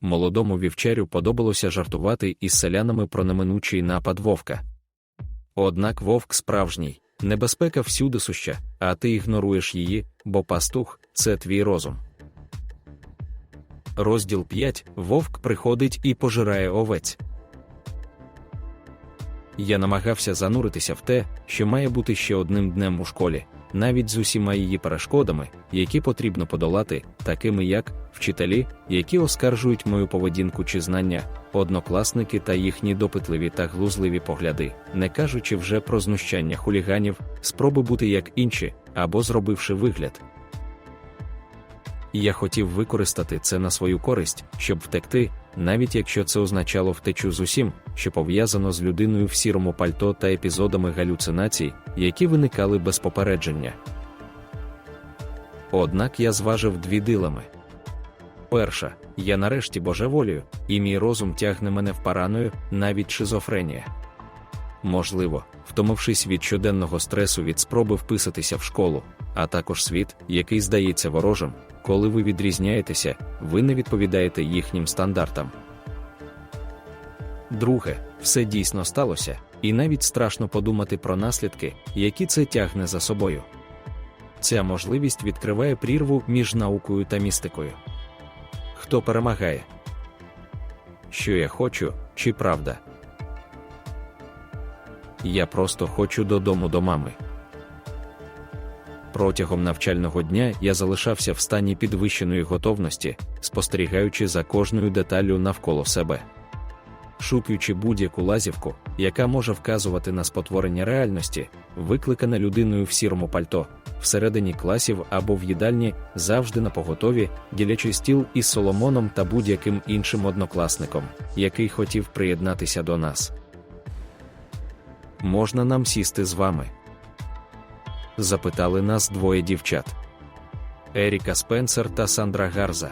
молодому вівчарю подобалося жартувати із селянами про неминучий напад вовка. Однак вовк справжній, небезпека всюди суща, а ти ігноруєш її, бо пастух це твій розум. Розділ 5. Вовк приходить і пожирає овець. Я намагався зануритися в те, що має бути ще одним днем у школі, навіть з усіма її перешкодами, які потрібно подолати, такими як вчителі, які оскаржують мою поведінку чи знання, однокласники та їхні допитливі та глузливі погляди, не кажучи вже про знущання хуліганів, спроби бути як інші, або зробивши вигляд. Я хотів використати це на свою користь, щоб втекти, навіть якщо це означало втечу з усім, що пов'язано з людиною в сірому пальто та епізодами галюцинацій, які виникали без попередження. Однак я зважив дві дилеми. Перша, я нарешті божеволію, і мій розум тягне мене в параною, навіть шизофренія. Можливо, втомившись від щоденного стресу від спроби вписатися в школу, а також світ, який здається ворожим, коли ви відрізняєтеся, ви не відповідаєте їхнім стандартам. Друге, все дійсно сталося, і навіть страшно подумати про наслідки, які це тягне за собою. Ця можливість відкриває прірву між наукою та містикою. Хто перемагає? Що я хочу, чи правда? Я просто хочу додому до мами. Протягом навчального дня я залишався в стані підвищеної готовності, спостерігаючи за кожною деталлю навколо себе. Шукаючи будь-яку лазівку, яка може вказувати на спотворення реальності, викликане людиною в сірому пальто, всередині класів або в їдальні, завжди на поготові, ділячи стіл із Соломоном та будь-яким іншим однокласником, який хотів приєднатися до нас. Можна нам сісти з вами? запитали нас двоє дівчат Еріка Спенсер та Сандра Гарза.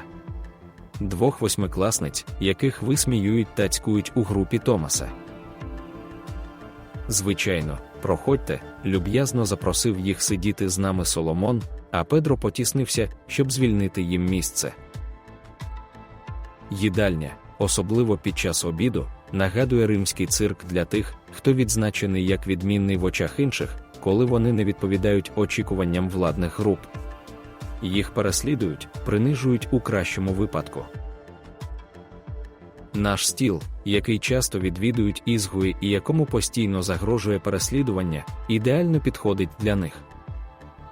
Двох восьмикласниць, яких висміюють та цькують у групі Томаса. Звичайно, проходьте, люб'язно запросив їх сидіти з нами Соломон, а Педро потіснився, щоб звільнити їм місце. Їдальня, особливо під час обіду, нагадує римський цирк для тих, хто відзначений як відмінний в очах інших, коли вони не відповідають очікуванням владних груп. Їх переслідують, принижують у кращому випадку. Наш стіл, який часто відвідують ізгуї і якому постійно загрожує переслідування, ідеально підходить для них.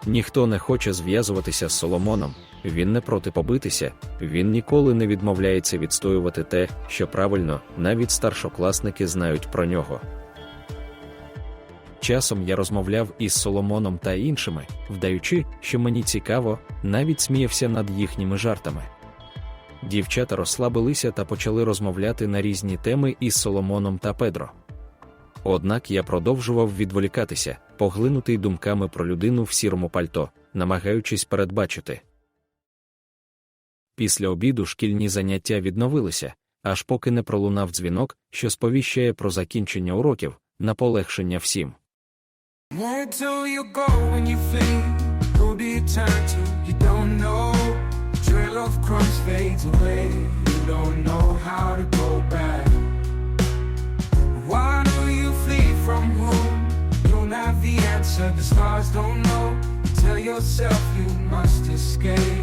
Ніхто не хоче зв'язуватися з Соломоном, він не проти побитися, він ніколи не відмовляється відстоювати те, що правильно, навіть старшокласники знають про нього. Часом я розмовляв із Соломоном та іншими, вдаючи, що мені цікаво, навіть сміявся над їхніми жартами. Дівчата розслабилися та почали розмовляти на різні теми із Соломоном та Педро. Однак я продовжував відволікатися, поглинутий думками про людину в сірому пальто, намагаючись передбачити. Після обіду шкільні заняття відновилися, аж поки не пролунав дзвінок, що сповіщає про закінчення уроків, на полегшення всім. Where do you go when you flee? Who do you turn to? You don't know. Trail of crumbs fades away. You don't know how to go back. Why do you flee from whom? You don't have the answer. The stars don't know. Tell yourself you must escape.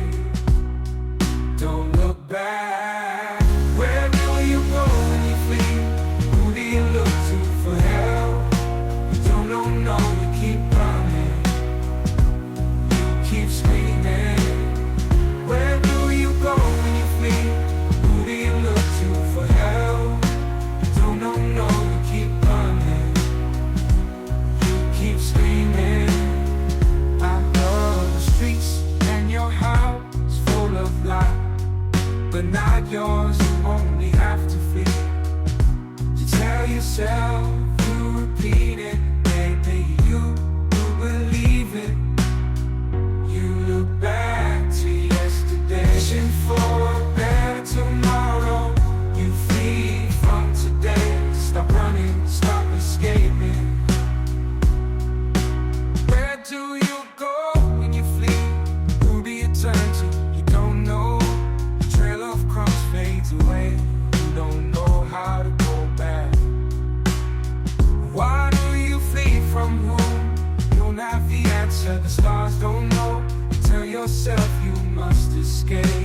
But not yours. You only have to feel. to tell yourself you repeat it, yourself you must escape.